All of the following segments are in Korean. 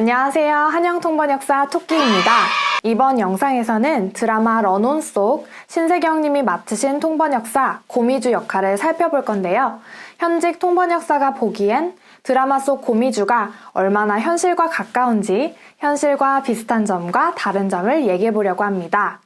안녕하세요. 한영통번역사 토끼입니다. 이번 영상에서는 드라마 런온 속 신세경님이 맡으신 통번역사 고미주 역할을 살펴볼 건데요. 현직 통번역사가 보기엔 드라마 속 고미주가 얼마나 현실과 가까운지 현실과 비슷한 점과 다른 점을 얘기해 보려고 합니다.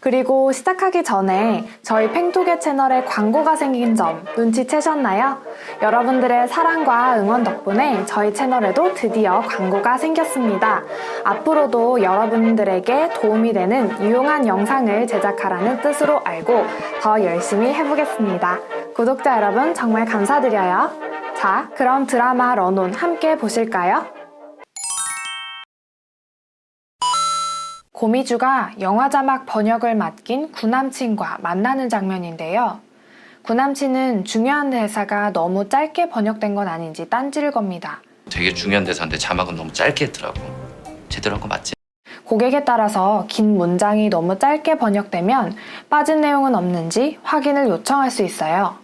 그리고 시작하기 전에 저희 팽토개 채널에 광고가 생긴 점 눈치채셨나요? 여러분들의 사랑과 응원 덕분에 저희 채널에도 드디어 광고가 생겼습니다. 앞으로도 여러분들에게 도움이 되는 유용한 영상을 제작하라는 뜻으로 알고 더 열심히 해보겠습니다. 구독자 여러분 정말 감사드려요. 자, 그럼 드라마 런온 함께 보실까요? 고미주가 영화 자막 번역을 맡긴 구남친과 만나는 장면인데요. 구남친은 중요한 대사가 너무 짧게 번역된 건 아닌지 딴지를 겁니다. 되게 중요한 대사인데 자막은 너무 짧게 했더라고. 제대로 한 거 맞지? 고객에 따라서 긴 문장이 너무 짧게 번역되면 빠진 내용은 없는지 확인을 요청할 수 있어요.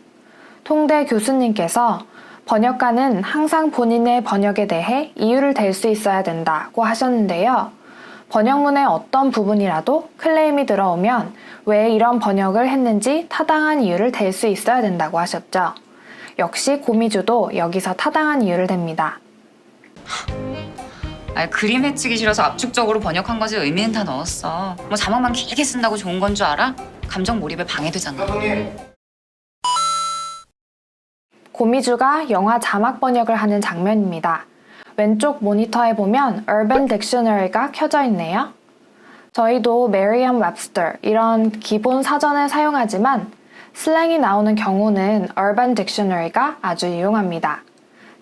통대 교수님께서 번역가는 항상 본인의 번역에 대해 이유를 댈 수 있어야 된다고 하셨는데요. 번역문의 어떤 부분이라도 클레임이 들어오면 왜 이런 번역을 했는지 타당한 이유를 댈 수 있어야 된다고 하셨죠. 역시 고미주도 여기서 타당한 이유를 댑니다. 아 그림 해치기 싫어서 압축적으로 번역한 거지 의미는 다 넣었어. 뭐 자막만 길게 쓴다고 좋은 건 줄 알아? 감정 몰입에 방해되잖아. 고미주가 영화 자막 번역을 하는 장면입니다. 왼쪽 모니터에 보면 Urban Dictionary가 켜져 있네요. 저희도 Merriam-Webster 이런 기본 사전을 사용하지만 슬랭이 나오는 경우는 Urban Dictionary가 아주 유용합니다.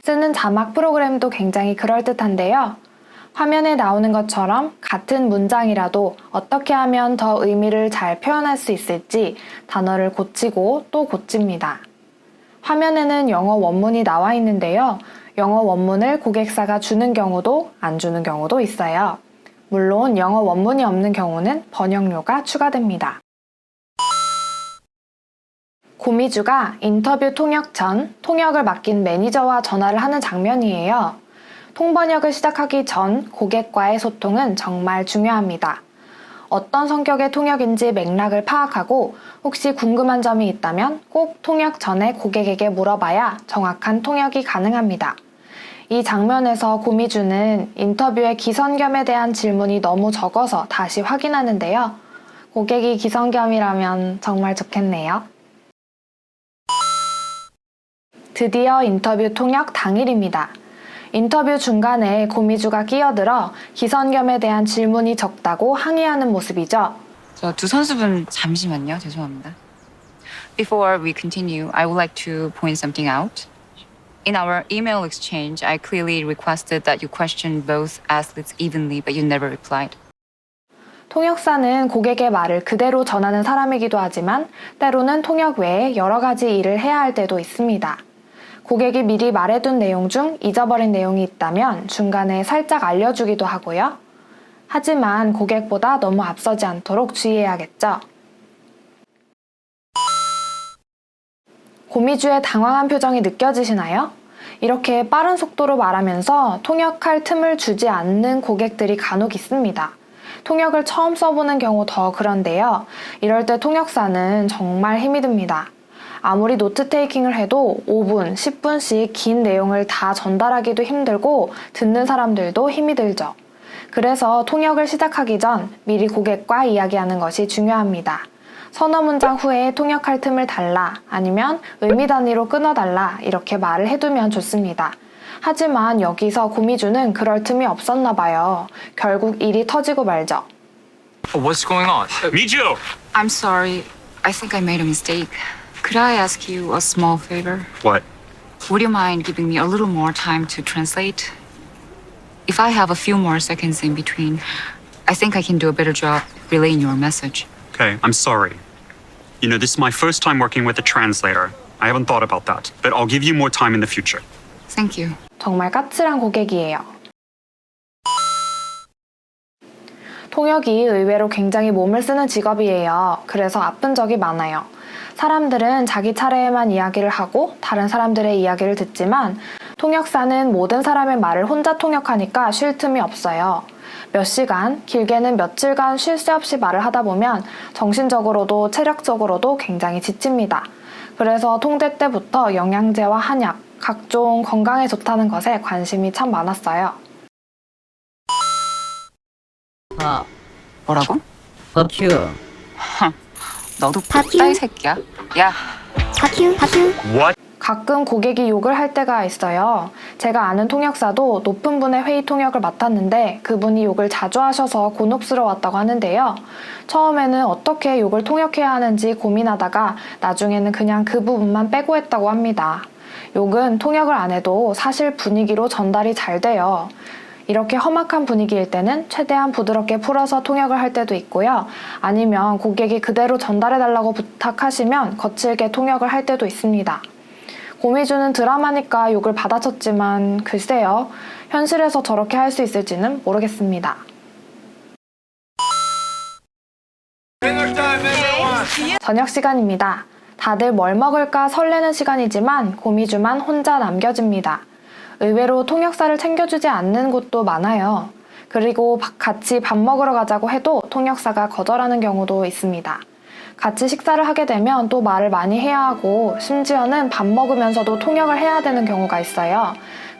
쓰는 자막 프로그램도 굉장히 그럴듯한데요. 화면에 나오는 것처럼 같은 문장이라도 어떻게 하면 더 의미를 잘 표현할 수 있을지 단어를 고치고 또 고칩니다. 화면에는 영어 원문이 나와 있는데요. 영어 원문을 고객사가 주는 경우도 안 주는 경우도 있어요. 물론 영어 원문이 없는 경우는 번역료가 추가됩니다. 고미주가 인터뷰 통역 전 통역을 맡긴 매니저와 전화를 하는 장면이에요. 통번역을 시작하기 전 고객과의 소통은 정말 중요합니다. 어떤 성격의 통역인지 맥락을 파악하고 혹시 궁금한 점이 있다면 꼭 통역 전에 고객에게 물어봐야 정확한 통역이 가능합니다. 이 장면에서 고미주는 인터뷰의 기선겸에 대한 질문이 너무 적어서 다시 확인하는데요. 고객이 기선겸이라면 정말 좋겠네요. 드디어 인터뷰 통역 당일입니다. 인터뷰 중간에 고미주가 끼어들어 기선겸에 대한 질문이 적다고 항의하는 모습이죠. 저 두 선수분 잠시만요. 죄송합니다. Before we continue, I would like to point something out. In our email exchange, I clearly requested that you question both athletes evenly, but you never replied. 통역사는 고객의 말을 그대로 전하는 사람이기도 하지만 때로는 통역 외에 여러 가지 일을 해야 할 때도 있습니다. 고객이 미리 말해둔 내용 중 잊어버린 내용이 있다면 중간에 살짝 알려주기도 하고요. 하지만 고객보다 너무 앞서지 않도록 주의해야겠죠. 고미주의 당황한 표정이 느껴지시나요? 이렇게 빠른 속도로 말하면서 통역할 틈을 주지 않는 고객들이 간혹 있습니다. 통역을 처음 써보는 경우 더 그런데요. 이럴 때 통역사는 정말 힘이 듭니다. 아무리 노트 테이킹을 해도 5분, 10분씩 긴 내용을 다 전달하기도 힘들고 듣는 사람들도 힘이 들죠. 그래서 통역을 시작하기 전 미리 고객과 이야기하는 것이 중요합니다. 서너 문장 후에 통역할 틈을 달라 아니면 의미 단위로 끊어달라 이렇게 말을 해두면 좋습니다. 하지만 여기서 고미주는 그럴 틈이 없었나 봐요. 결국 일이 터지고 말죠. What's going on? Mijo! I'm sorry. I think I made a mistake. Could I ask you a small favor? What? Would you mind giving me a little more time to translate? If I have a few more seconds in between, I think I can do a better job relaying your message. Okay, I'm sorry. You know, this is my first time working with a translator. I haven't thought about that, but I'll give you more time in the future. Thank you. 정말 까칠한 고객이에요. 통역이 의외로 굉장히 몸을 쓰는 직업이에요. 그래서 아픈 적이 많아요. 사람들은 자기 차례에만 이야기를 하고 다른 사람들의 이야기를 듣지만 통역사는 모든 사람의 말을 혼자 통역하니까 쉴 틈이 없어요. 몇 시간, 길게는 며칠간 쉴 새 없이 말을 하다 보면 정신적으로도 체력적으로도 굉장히 지칩니다. 그래서 통대 때부터 영양제와 한약, 각종 건강에 좋다는 것에 관심이 참 많았어요. 아, 뭐라고? 버큐. 너도 이 새끼야. 야, 바큐 What? 가끔 고객이 욕을 할 때가 있어요. 제가 아는 통역사도 높은 분의 회의 통역을 맡았는데 그분이 욕을 자주 하셔서 곤혹스러웠다고 하는데요. 처음에는 어떻게 욕을 통역해야 하는지 고민하다가 나중에는 그냥 그 부분만 빼고 했다고 합니다. 욕은 통역을 안 해도 사실 분위기로 전달이 잘 돼요. 이렇게 험악한 분위기일 때는 최대한 부드럽게 풀어서 통역을 할 때도 있고요. 아니면 고객이 그대로 전달해달라고 부탁하시면 거칠게 통역을 할 때도 있습니다. 고미주는 드라마니까 욕을 받아쳤지만 글쎄요. 현실에서 저렇게 할 수 있을지는 모르겠습니다. 저녁 시간입니다. 다들 뭘 먹을까 설레는 시간이지만 고미주만 혼자 남겨집니다. 의외로 통역사를 챙겨주지 않는 곳도 많아요. 그리고 바- 같이 밥 먹으러 가자고 해도 통역사가 거절하는 경우도 있습니다. 같이 식사를 하게 되면 또 말을 많이 해야 하고 심지어는 밥 먹으면서도 통역을 해야 되는 경우가 있어요.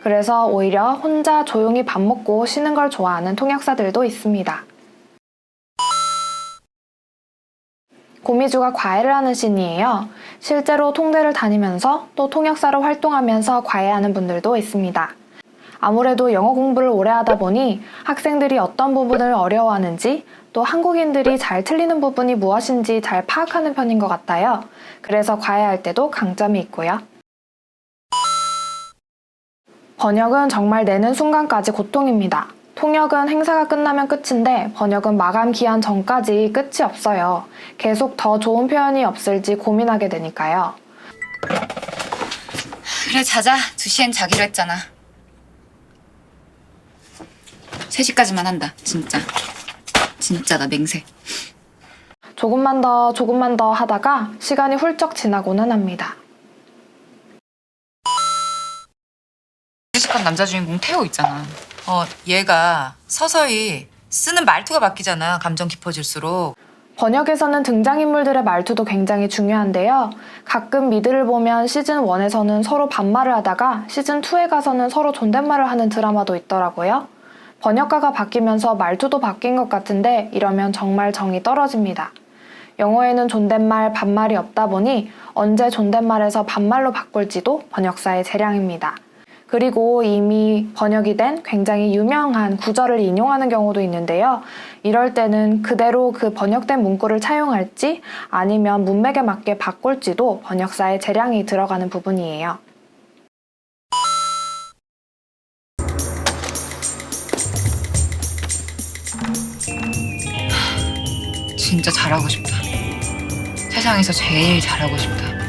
그래서 오히려 혼자 조용히 밥 먹고 쉬는 걸 좋아하는 통역사들도 있습니다. 고미주가 과외를 하는 씬이에요. 실제로 통대를 다니면서 또 통역사로 활동하면서 과외하는 분들도 있습니다. 아무래도 영어 공부를 오래 하다 보니 학생들이 어떤 부분을 어려워하는지 또 한국인들이 잘 틀리는 부분이 무엇인지 잘 파악하는 편인 것 같아요. 그래서 과외할 때도 강점이 있고요. 번역은 정말 내는 순간까지 고통입니다. 통역은 행사가 끝나면 끝인데 번역은 마감 기한 전까지 끝이 없어요. 계속 더 좋은 표현이 없을지 고민하게 되니까요. 그래 자자. 2시엔 자기로 했잖아. 3시까지만 한다. 진짜. 진짜 나 맹세. 조금만 더, 조금만 더 하다가 시간이 훌쩍 지나고는 합니다. 무식한 남자 주인공 태호 있잖아. 어, 얘가 서서히 쓰는 말투가 바뀌잖아. 감정 깊어질수록. 번역에서는 등장인물들의 말투도 굉장히 중요한데요. 가끔 미드를 보면 시즌 1에서는 서로 반말을 하다가 시즌 2에 가서는 서로 존댓말을 하는 드라마도 있더라고요. 번역가가 바뀌면서 말투도 바뀐 것 같은데 이러면 정말 정이 떨어집니다. 영어에는 존댓말, 반말이 없다 보니 언제 존댓말에서 반말로 바꿀지도 번역사의 재량입니다. 그리고 이미 번역이 된 굉장히 유명한 구절을 인용하는 경우도 있는데요. 이럴 때는 그대로 그 번역된 문구를 차용할지 아니면 문맥에 맞게 바꿀지도 번역사의 재량이 들어가는 부분이에요. 진짜 잘하고 싶다. 세상에서 제일 잘하고 싶다.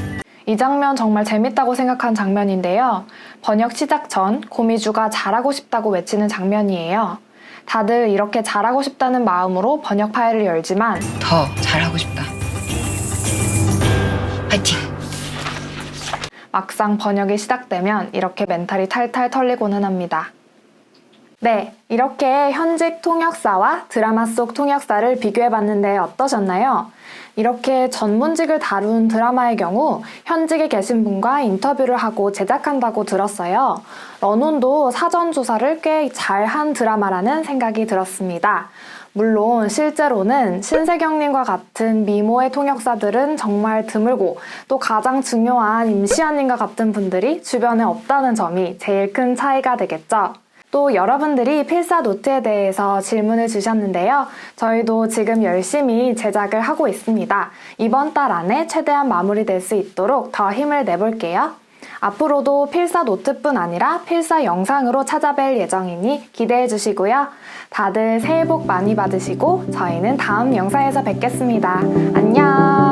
이 장면 정말 재밌다고 생각한 장면인데요. 번역 시작 전 고미주가 잘하고 싶다고 외치는 장면이에요. 다들 이렇게 잘하고 싶다는 마음으로 번역 파일을 열지만 더 잘하고 싶다. 파이팅! 막상 번역이 시작되면 이렇게 멘탈이 탈탈 털리고는 합니다. 네, 이렇게 현직 통역사와 드라마 속 통역사를 비교해 봤는데 어떠셨나요? 이렇게 전문직을 다룬 드라마의 경우 현직에 계신 분과 인터뷰를 하고 제작한다고 들었어요. 런온도 사전 조사를 꽤 잘 한 드라마라는 생각이 들었습니다. 물론 실제로는 신세경님과 같은 미모의 통역사들은 정말 드물고 또 가장 중요한 임시완님과 같은 분들이 주변에 없다는 점이 제일 큰 차이가 되겠죠. 또 여러분들이 필사 노트에 대해서 질문을 주셨는데요. 저희도 지금 열심히 제작을 하고 있습니다. 이번 달 안에 최대한 마무리될 수 있도록 더 힘을 내볼게요. 앞으로도 필사 노트뿐 아니라 필사 영상으로 찾아뵐 예정이니 기대해 주시고요. 다들 새해 복 많이 받으시고 저희는 다음 영상에서 뵙겠습니다. 안녕!